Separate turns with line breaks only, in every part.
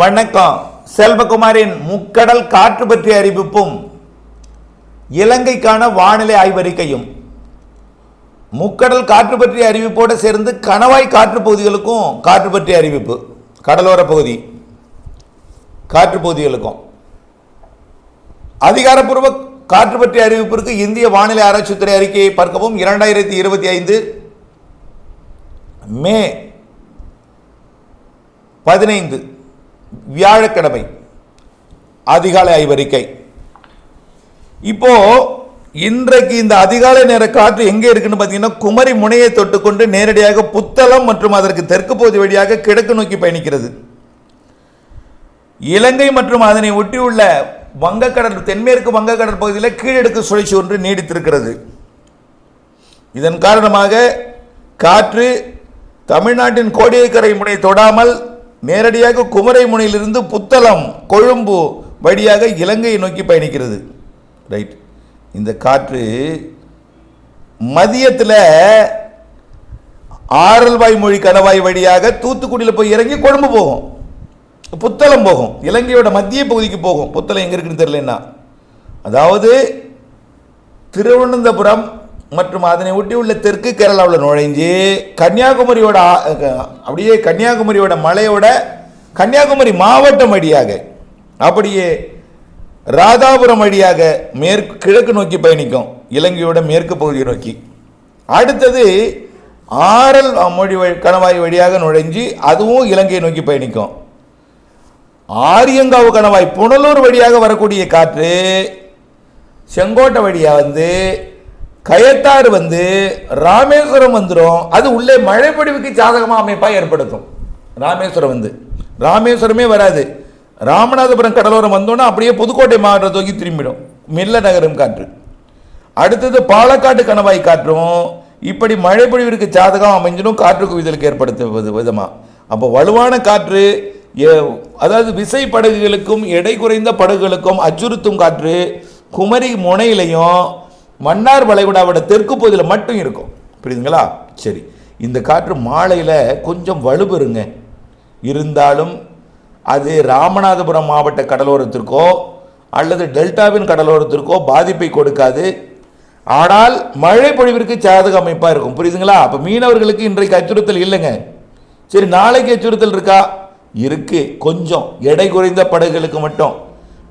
வணக்கம். செல்வகுமாரின் முக்கடல் காற்று பற்றிய அறிவிப்பும் இலங்கைக்கான வானிலை ஆய்வறிக்கையும். முக்கடல் காற்று பற்றிய அறிவிப்போடு சேர்ந்து கணவாய் காற்று பகுதிகளுக்கும் காற்று பற்றிய அறிவிப்பு. கடலோர பகுதி காற்று பகுதிகளுக்கும். அதிகாரப்பூர்வ காற்று பற்றிய அறிவிப்பிற்கு இந்திய வானிலை ஆராய்ச்சித்துறை அறிக்கையை பார்க்கவும் இரண்டாயிரத்தி இருபத்தி ஐந்து மே பதினைந்து. வியாழக்கிழமை அதிகாலை ஆய்வறிக்கை இப்போ இன்றைக்கு இந்த அதிகாலை நேர காற்று எங்கே இருக்குன்னு பார்த்தீங்கன்னா குமரி முனையை தொட்டுக்கொண்டு நேரடியாக புத்தளம் மற்றும் அதற்கு தெற்கு பகுதி வழியாக கிழக்கு நோக்கி பயணிக்கிறது. இலங்கை மற்றும் அதனை ஒட்டியுள்ள வங்கக்கடல் தென்மேற்கு வங்கக்கடல் பகுதியில் கீழடுக்கு சுழற்சி ஒன்று நீடித்திருக்கிறது. இதன் காரணமாக காற்று தமிழ்நாட்டின் கோடியக்கரை முனை தொடாமல் நேரடியாக குமரை முனையிலிருந்து புத்தளம் கொழும்பு வழியாக இலங்கையை நோக்கி பயணிக்கிறது. ரைட் இந்த காற்று மதியத்தில் ஆரல்வாய் மொழி கணவாய் வழியாக தூத்துக்குடியில் போய் இறங்கி கொழும்பு போகும். புத்தளம் போகும். இலங்கையோட மத்திய பகுதிக்கு போகும். புத்தளம் எங்கே இருக்குன்னு தெரியலன்னா. அதாவது திருவனந்தபுரம் மற்றும் அதனை ஒட்டி உள்ள தெற்கு கேரளாவில் நுழைஞ்சு கன்னியாகுமரியோட அப்படியே கன்னியாகுமரியோட மலையோட கன்னியாகுமரி மாவட்டம் வழியாக அப்படியே ராதாபுரம் வழியாக மேற்கு கிழக்கு நோக்கி பயணிக்கும் இலங்கையோட மேற்கு பகுதியை நோக்கி. அடுத்தது ஆரல் மொழி வழி- கணவாய் வழியாக நுழைஞ்சு அதுவும் இலங்கையை நோக்கி பயணிக்கும். ஆரியங்காவு கணவாய் புனலூர் வழியாக வரக்கூடிய காற்று செங்கோட்டை வழியாக வந்து கயத்தாறு வந்து ராமேஸ்வரம் வந்துடும் அது உள்ளே மழைப்பொழிவுக்கு சாதகமாக அமைப்பாக ஏற்படுத்தும். ராமேஸ்வரம் வந்து. ராமேஸ்வரமே வராது. ராமநாதபுரம் கடலோரம் வந்தோன்னா அப்படியே புதுக்கோட்டை மாவட்டத்தை தூக்கி திரும்பிடும். மெல்ல நகரம் காற்று. அடுத்தது பாலக்காட்டு கணவாய் காற்றும். இப்படி மழைப்பொழிவிற்கு சாதகம் அமைஞ்சிடும் காற்று குவிதலுக்கு ஏற்படுத்துவது விதமாக அப்போ வலுவான காற்று அதாவது விசை படகுகளுக்கும் எடை குறைந்த படகுகளுக்கும் அச்சுறுத்தும் காற்று குமரி முனையிலையும் மன்னார் வளைகுடாவோட தெற்கு பகுதியில் மட்டும் இருக்கும். புரியுதுங்களா? சரி. இந்த காற்று மாலையில் கொஞ்சம் வலுபெறுங்க இருந்தாலும் அது ராமநாதபுரம் மாவட்ட கடலோரத்திற்கோ அல்லது டெல்டாவின் கடலோரத்திற்கோ பாதிப்பை கொடுக்காது. ஆனால் மழை பொழிவிற்கு சாதக அமைப்பாக இருக்கும். புரியுதுங்களா? அப்போ மீனவர்களுக்கு இன்றைக்கு அச்சுறுத்தல் இல்லைங்க. சரி நாளைக்கு அச்சுறுத்தல் இருக்கா? இருக்கு. கொஞ்சம் எடை குறைந்த படகுகளுக்கு மட்டும்.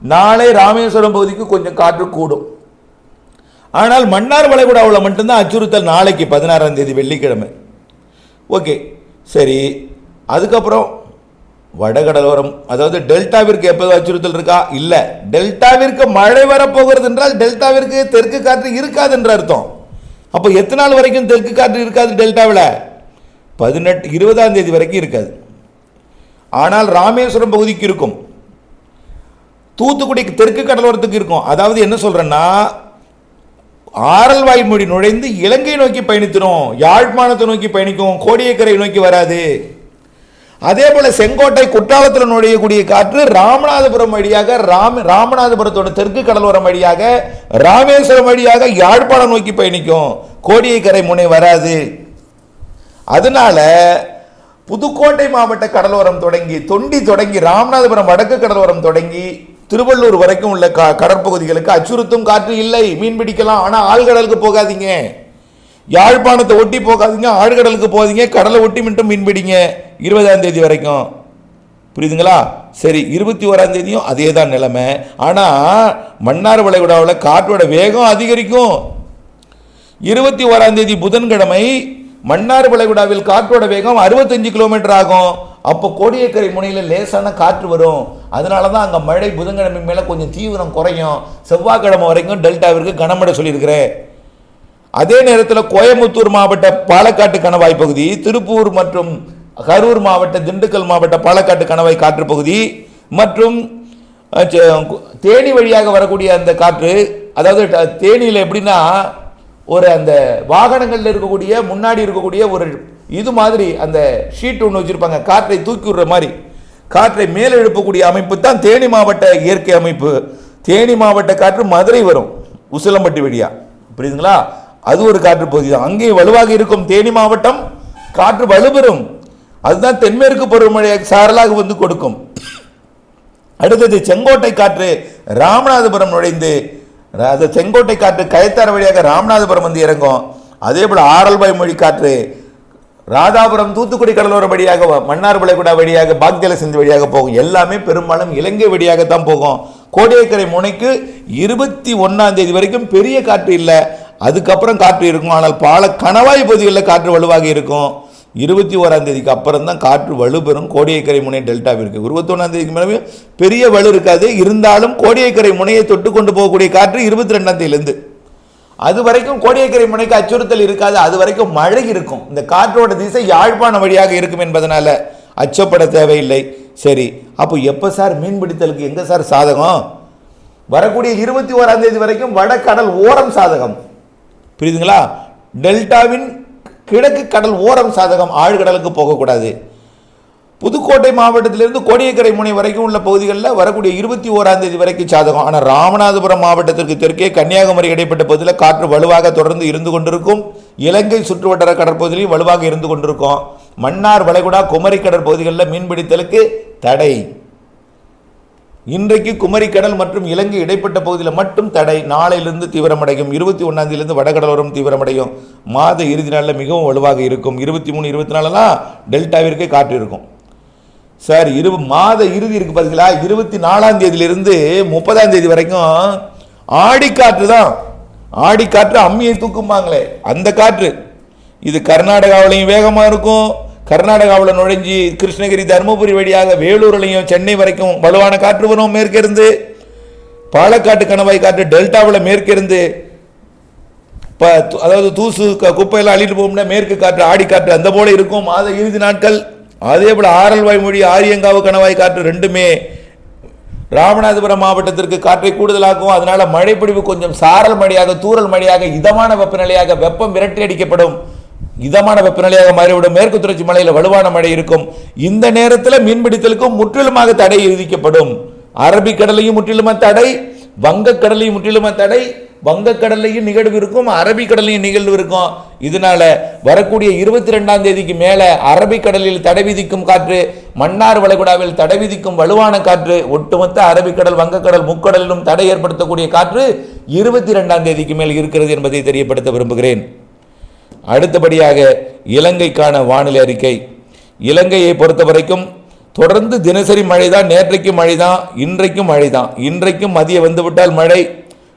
நாளை ராமேஸ்வரம் பகுதிக்கு கொஞ்சம் காற்று கூடும். ஆனால் மன்னார் வளைகுடாவில் மட்டும்தான். அச்சுறுத்தல் நாளைக்கு பதினாறாம் தேதி வெள்ளிக்கிழமை. ஓகே சரி. அதுக்கப்புறம் வடகடலோரம் அதாவது டெல்டாவிற்கு எப்போதும் அச்சுறுத்தல் இருக்கா? இல்லை. டெல்டாவிற்கு மழை வரப்போகிறது என்றால் டெல்டாவிற்கு தெற்கு காற்று இருக்காது என்ற அர்த்தம். அப்போ எத்தனை நாள் வரைக்கும் தெற்கு காற்று இருக்காது டெல்டாவில்? பதினெட்டு இருபதாம் தேதி வரைக்கும் இருக்காது. ஆனால் ராமேஸ்வரம் பகுதிக்கு இருக்கும். தூத்துக்குடிக்கு தெற்கு கடலோரத்துக்கு இருக்கும். அதாவது என்ன சொல்கிறேன்னா ஆரல்வாய் மொழி நுழைந்து இலங்கை நோக்கி பயணித்திரும் யாழ்ப்பாணத்தை நோக்கி பயணிக்கும் கோடியக்கரை நோக்கி வராது. அதே போல செங்கோட்டை குற்றாலத்தில் நுழையக்கூடிய காற்று ராமநாதபுரம் வழியாக ராம ராமநாதபுரத்தோட தெற்கு கடலோரம் வழியாக ராமேஸ்வரம் வழியாக யாழ்ப்பாணம் நோக்கி பயணிக்கும். கோடியக்கரை முனை வராது. அதனால புதுக்கோட்டை மாவட்ட கடலோரம் தொடங்கி தொண்டி தொடங்கி ராமநாதபுரம் வடக்கு கடலோரம் தொடங்கி திருவள்ளூர் வரைக்கும் உள்ள க கடற்பகுதிகளுக்கு அச்சுறுத்தும் காற்று இல்லை. மீன் பிடிக்கலாம். ஆனால் ஆழ்கடலுக்கு போகாதீங்க. யாழ்ப்பாணத்தை ஒட்டி போகாதீங்க. ஆழ்கடலுக்கு போகாதீங்க. கடலை ஒட்டி மட்டும் மீன் பிடிங்க. இருபதாம் தேதி வரைக்கும். புரியுதுங்களா? சரி இருபத்தி ஓராம் தேதியும் அதே தான் நிலைமை. ஆனால் மன்னார் வளைகுடாவில் காற்றோட வேகம் அதிகரிக்கும். இருபத்தி ஓராம் தேதி புதன்கிழமை மன்னார் வளைகுடாவில் காற்றோட வேகம் 65 கிலோமீட்டர் ஆகும். அப்போ கோடியக்கரை முனையில் லேசான காற்று வரும். அதனால தான் அங்கே மழை புதன்கிழமை மேலே கொஞ்சம் தீவிரம் குறையும். செவ்வாய்க்கிழமை வரைக்கும் டெல்டாவிற்கு கனமழை சொல்லியிருக்கிறேன் அதே நேரத்தில் கோயம்புத்தூர் மாவட்ட பாலக்காட்டு கணவாய் பகுதி திருப்பூர் மற்றும் கரூர் மாவட்ட திண்டுக்கல் மாவட்ட பாலக்காட்டு கணவாய் காற்று பகுதி மற்றும் தேனி வழியாக வரக்கூடிய அந்த காற்று அதாவது ட- தேனியில் எப்படின்னா ஒரு அந்த வாகனங்களில் இருக்கக்கூடிய முன்னாடி இருக்கக்கூடிய ஒரு இது மாதிரி அந்த ஷீட் ஒன்று வச்சுருப்பாங்க. காற்றை தூக்கி விடுற மாதிரி. காற்றை மேலே எழுப்பக்கூடிய அமைப்பு தான் தேனி மாவட்ட இயற்கை அமைப்பு. தேனி மாவட்ட காற்று மதுரை வரும். உசிலம்பட்டி வழியா. புரியுதுங்களா? அது ஒரு காற்று பகுதி தான். அங்கேயும் வலுவாக இருக்கும் தேனி மாவட்டம் காற்று வலுபெறும். அதுதான் தென்மேற்கு பருவமழை சாரலாக வந்து கொடுக்கும். அடுத்தது செங்கோட்டை காற்று ராமநாதபுரம் நுழைந்து அது செங்கோட்டை காற்று கயத்தார் வழியாக ராமநாதபுரம் வந்து இறங்கும். அதே போல் ஆரல்பாய் மொழி காற்று ராதாபுரம் தூத்துக்குடி கடலோர வழியாக வ- மன்னார் விளைகுடா வழியாக பாக்தேல சிந்து வழியாக போகும். எல்லாமே பெரும்பாலும் இலங்கை வழியாகத்தான் போகும். கோடியக்கரை முனைக்கு இருபத்தி ஒன்னாம் தேதி வரைக்கும் பெரிய காற்று இல்லை. அதுக்கப்புறம் காற்று இருக்கும். ஆனால் பால கணவாய் பகுதிகளில் காற்று வலுவாக இருக்கும். இருபத்தி ஓராம் தேதிக்கு அப்புறம் தான் காற்று வலுப்பெறும் கோடியக்கரை முனை டெல்டாவிற்கு. இருபத்தொன்னாம் தேதிக்கு மேலே பெரிய வலு இருக்காது. இருந்தாலும் கோடியக்கரை முனையை தொட்டு கொண்டு போகக்கூடிய காற்று இருபத்தி ரெண்டாம் தேதியிலேருந்து. அது வரைக்கும் கோடியக்கரை முனைக்கு அச்சுறுத்தல் இருக்காது. அது வரைக்கும் மழை இருக்கும். இந்த காற்றோட திசை யாழ்ப்பாணம் வழியாக இருக்கும் என்பதனால அச்சப்பட தேவையில்லை. சரி அப்போ எப்போ சார் மீன்பிடித்தலுக்கு எங்கே சார் சாதகம்? வரக்கூடிய இருபத்தி ஓராம் தேதி வரைக்கும் வடக்கடல் ஓரம் சாதகம். புரியுதுங்களா? டெல்டாவின் கிழக்கு கடல் ஓரம் சாதகம் ஆழ்கடலுக்கு போகக்கூடாது. புதுக்கோட்டை மாவட்டத்திலிருந்து கோடியக்கரை முனை வரைக்கும் உள்ள பகுதிகளில் வரக்கூடிய இருபத்தி ஓராம் தேதி வரைக்கும் சாதகம். ஆனால் ராமநாதபுரம் மாவட்டத்திற்கு தெற்கே கன்னியாகுமரி இடைப்பட்ட பகுதியில் காற்று வலுவாக தொடர்ந்து இருந்து கொண்டிருக்கும். இலங்கை சுற்றுவட்டார கடற்பகுதியிலும் வலுவாக இருந்து கொண்டிருக்கும். மன்னார் வளைகுடா குமரி கடற்பகுதிகளில் மீன்பிடித்தலுக்கு தடை. இன்றைக்கு குமரிக்கடல் மற்றும் இலங்கை இடைப்பட்ட பகுதியில் மட்டும் தடை. நாளையிலிருந்து தீவிரமடையும். இருபத்தி ஒன்றாந்தேதியிலிருந்து வடகடலோரம் தீவிரமடையும். மாத இறுதி நாளில் மிகவும் வலுவாக இருக்கும். இருபத்தி மூணு இருபத்தி நாலெல்லாம் டெல்டாவிற்கே காற்று இருக்கும். சார் இரு மாத இறுதி இருக்கு பார்த்தீங்களா இருபத்தி நாலாம் தேதியிலிருந்து முப்பதாம் தேதி வரைக்கும் ஆடிக்காற்று தான். ஆடிக்காற்று அம்மியை தூக்கும்பாங்களே அந்த காற்று. இது கர்நாடகாவிலையும் வேகமாக இருக்கும். கர்நாடகாவில் நுழைஞ்சி கிருஷ்ணகிரி தருமபுரி வழியாக வேலூர்லையும் சென்னை வரைக்கும் வலுவான காற்று வரும் மேற்கிருந்து. பாலக்காட்டு கணவாய் காற்று டெல்டாவில் மேற்கிருந்து. இப்போ அதாவது தூசு குப்பையெல்லாம் அள்ளிட்டு போகும்னா மேற்கு காற்று ஆடி காற்று அந்த போல இருக்கும். மாத இறுதி நாட்கள். அதே போல் ஆரல்வாய் மொழி ஆரியங்காவு கணவாய் காற்று ரெண்டுமே ராமநாதபுரம் மாவட்டத்திற்கு காற்றை கூடுதலாக்கும். அதனால் மழைப்பிடிவு கொஞ்சம் சாரல் மழையாக தூரல் மழையாக இதமான வெப்பநிலையாக வெப்பம் விரட்டி அடிக்கப்படும். இதமான வெப்பநிலையாக மாறிவிடும். மேற்கு தொடர்ச்சி மலையில் வலுவான மழை இருக்கும். இந்த நேரத்தில் மீன்பிடித்தலுக்கும் முற்றிலுமாக தடை விதிக்கப்படும். அரபிக்கடலையும் முற்றிலுமா தடை வங்கக்கடலையும் முற்றிலுமா தடை வங்கக்கடல்லையும் நிகழ்வு இருக்கும் அரபிக்கடல்லையும் நிகழ்வு இருக்கும். இதனால வரக்கூடிய இருபத்தி ரெண்டாம் தேதிக்கு மேலே அரபிக்கடலில் தடை விதிக்கும் காற்று மன்னார் வளைகுடாவில் தடை விதிக்கும் வலுவான காற்று ஒட்டுமொத்த அரபிக்கடல் வங்கக்கடல் முக்கடலிலும் தடை ஏற்படுத்தக்கூடிய காற்று இருபத்தி ரெண்டாம் தேதிக்கு மேல் இருக்கிறது என்பதை தெரியப்படுத்த விரும்புகிறேன். அடுத்தபடியாக இலங்கைக்கான வானிலை அறிக்கை. இலங்கையை பொறுத்த வரைக்கும் தொடர்ந்து தினசரி மழை தான் நேற்றைக்கும் மழை தான் இன்றைக்கும் மழை தான் இன்றைக்கும் மதியம் வந்துவிட்டால் மழை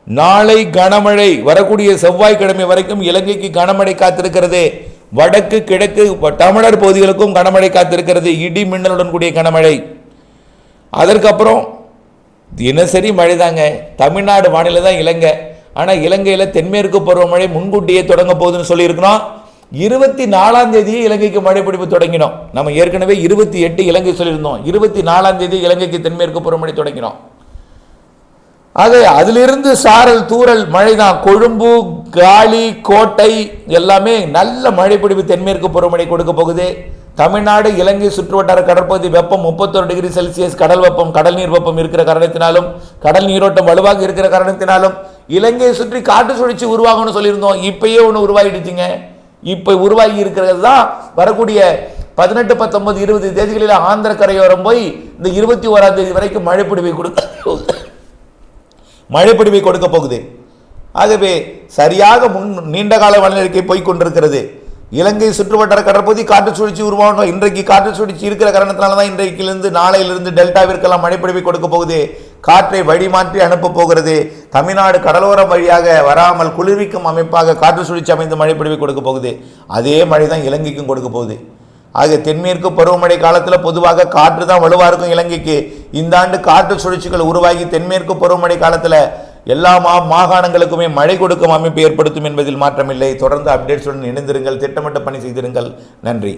நாளை கனமழை வரக்கூடிய செவ்வாய்க்கிழமை வரைக்கும் இலங்கைக்கு கனமழை காத்திருக்கிறது. வடக்கு கிழக்கு தமிழர் பகுதிகளுக்கும் கனமழை காத்திருக்கிறது. இடி மின்னலுடன் கூடிய கனமழை. அதற்கப்புறம் தினசரி மழை தாங்க தமிழ்நாடு வானிலை தான் இலங்கை. ஆனால் இலங்கையில் தென்மேற்கு பருவமழை முன்கூட்டியே தொடங்க போகுதுன்னு சொல்லியிருக்கிறோம். இருபத்தி நாலாம் தேதியே இலங்கைக்கு மழை பிடிப்பு தொடங்கினோம். நம்ம ஏற்கனவே இருபத்தி எட்டு இலங்கை சொல்லியிருந்தோம். இருபத்தி நாலாம் தேதி இலங்கைக்கு தென்மேற்கு பருவமழை தொடங்கினோம். அது அதிலிருந்து சாரல் தூறல் மழை தான் கொழும்பு காலி கோட்டை எல்லாமே நல்ல மழைப்பிடிவு தென்மேற்கு பருவமழை கொடுக்க போகுது. தமிழ்நாடு இலங்கை சுற்றுவட்டார கடற்பகுதி வெப்பம் முப்பத்தொரு டிகிரி செல்சியஸ் கடல் வெப்பம் கடல் நீர் வெப்பம் இருக்கிற காரணத்தினாலும் கடல் நீரோட்டம் வலுவாக இருக்கிற காரணத்தினாலும் இலங்கையை சுற்றி காற்று சுழற்சி உருவாகும்னு சொல்லியிருந்தோம். இப்பயே ஒன்று உருவாகிடுச்சுங்க இப்போ உருவாகி இருக்கிறது தான் வரக்கூடிய பதினெட்டு பத்தொன்பது இருபது தேதிகளில் ஆந்திர கரையோரம் போய் இந்த இருபத்தி ஓராம் தேதி வரைக்கும் மழைப்பிடிவை கொடுக்க மழைப்பிடிவை கொடுக்க போகுது. ஆகவே சரியாக முன் நீண்ட கால வானிலை போய் கொண்டிருக்கிறது. இலங்கை சுற்றுவட்டார கடற்பகுதி காற்று சுழற்சி உருவாகணும். இன்றைக்கு காற்று சுழற்சி இருக்கிற காரணத்தினால தான் இன்றைக்கிலிருந்து நாளையிலிருந்து டெல்டாவிற்கெல்லாம் மழைப்பிடிவை கொடுக்க போகுது. காற்றை வழிமாற்றி அனுப்பப் போகிறது. தமிழ்நாடு கடலோரம் வழியாக வராமல் குளிர்விக்கும் அமைப்பாக காற்று சுழற்சி அமைந்து மழைப்பிடிவை கொடுக்க போகுது. அதே மழை தான் இலங்கைக்கும் கொடுக்க போகுது. ஆக தென்மேற்கு பருவமழை காலத்தில் பொதுவாக காற்று தான் வலுவாக இருக்கும் இலங்கைக்கு. இந்த ஆண்டு காற்று சுழற்சிகள் உருவாகி தென்மேற்கு பருவமழை காலத்தில் எல்லா மா மாகாணங்களுக்குமே மழை கொடுக்கும் அமைப்பு ஏற்படுத்தும் என்பதில் மாற்றமில்லை. தொடர்ந்து அப்டேட்ஸுடன் இணைந்திருங்கள். திட்டமிட்ட பணி செய்திருங்கள். நன்றி.